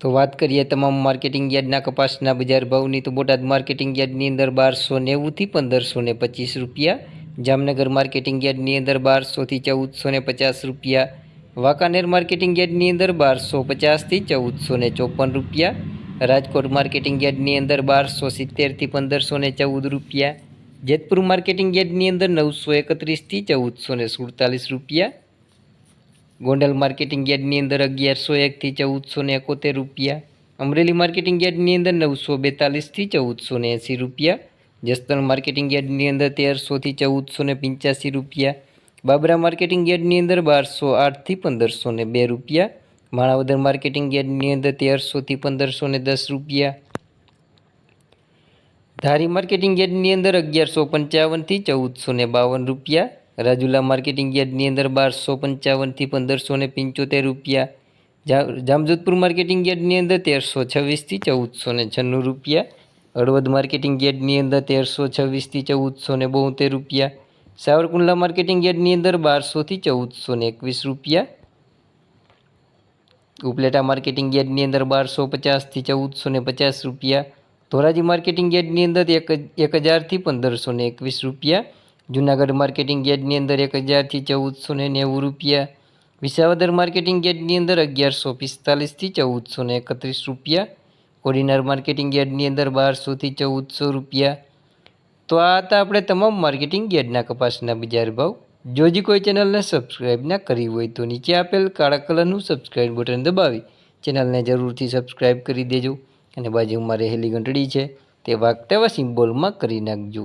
તો વાત કરીએ તમામ માર્કેટિંગ યાર્ડના કપાસના બજાર ભાવની, તો બોટાદ માર્કેટિંગ યાર્ડની અંદર બારસો નેવુંથી પંદરસો ને પચીસ રૂપિયા, જામનગર માર્કેટિંગ યાર્ડની અંદર બારસોથી ચૌદસો ને પચાસ રૂપિયા, વાંકાનેર માર્કેટિંગ યાર્ડની અંદર બારસો પચાસથી ચૌદસો ને ચોપન રૂપિયા, રાજકોટ માર્કેટિંગ યાર્ડની અંદર બારસો સિત્તેરથી પંદરસો ને ચૌદ રૂપિયા, જેતપુર માર્કેટિંગ યાર્ડની અંદર નવસો એકત્રીસથી ચૌદસો ને સુડતાલીસ રૂપિયા ગોંડલ માર્કેટિંગ યાર્ડની અંદર અગિયારસો એકથી ચૌદસો ને એકોતેર રૂપિયા. અમરેલી માર્કેટિંગ યાર્ડની અંદર નવસો બેતાલીસથી ચૌદસો ને એંસી રૂપિયા. જસદણ માર્કેટિંગ યાર્ડની અંદર તેરસોથી ચૌદસો ને પંચ્યાસી રૂપિયા. બાબરા માર્કેટિંગ યાર્ડની અંદર બારસો આઠથી પંદરસો ને બે રૂપિયા. માણાવદર માર્કેટિંગ યાર્ડની અંદર તેરસોથી પંદરસો ને દસ રૂપિયા. ધારી માર્કેટિંગ યાર્ડની અંદર અગિયારસો પંચાવનથી ચૌદસો ને બાવન રૂપિયા. રાજુલા માર્કેટિંગ યાર્ડની અંદર બારસો પંચાવનથી પંદરસો ને પંચોતેર રૂપિયા. જા, જામજોધપુર માર્કેટિંગ યાર્ડની અંદર તેરસો છવ્વીસથી ચૌદસો ને છન્નું રૂપિયા. હળવદ માર્કેટિંગ યાર્ડની અંદર તેરસો છવ્વીસથી ચૌદસો ને બોતેર રૂપિયા. સાવરકુંડલા માર્કેટિંગ યાર્ડની અંદર બારસોથી ચૌદસો ને એકવીસ રૂપિયા. ઉપલેટા માર્કેટિંગ યાર્ડની અંદર બારસો પચાસથી ચૌદસો ને પચાસ રૂપિયા. ધોરાજી માર્કેટિંગ યાર્ડની અંદર એક એક હજારથી પંદરસો ને એકવીસ રૂપિયા. જૂનાગઢ માર્કેટિંગ યાર્ડની અંદર એક હજારથી ચૌદસો ને નેવું રૂપિયા. વિસાવદર માર્કેટિંગ યાર્ડની અંદર અગિયારસો પિસ્તાલીસથી ચૌદસો ને એકત્રીસ રૂપિયા. કોડીનાર માર્કેટિંગ યાર્ડની અંદર બારસોથી ચૌદસો રૂપિયા. તો આ હતા આપણે તમામ માર્કેટિંગ યાર્ડના કપાસના બજાર ભાવ. જો હજી કોઈ ચેનલને સબસ્ક્રાઈબ ના કરી હોય તો નીચે આપેલ કાળા કલરનું સબસ્ક્રાઈબ બટન દબાવી ચેનલને જરૂરથી સબસ્ક્રાઈબ કરી દેજો. અને બાજુમાં રહેલી ઘંટડી છે તે વાગતા એવા સિમ્બોલમાં કરી નાખજો.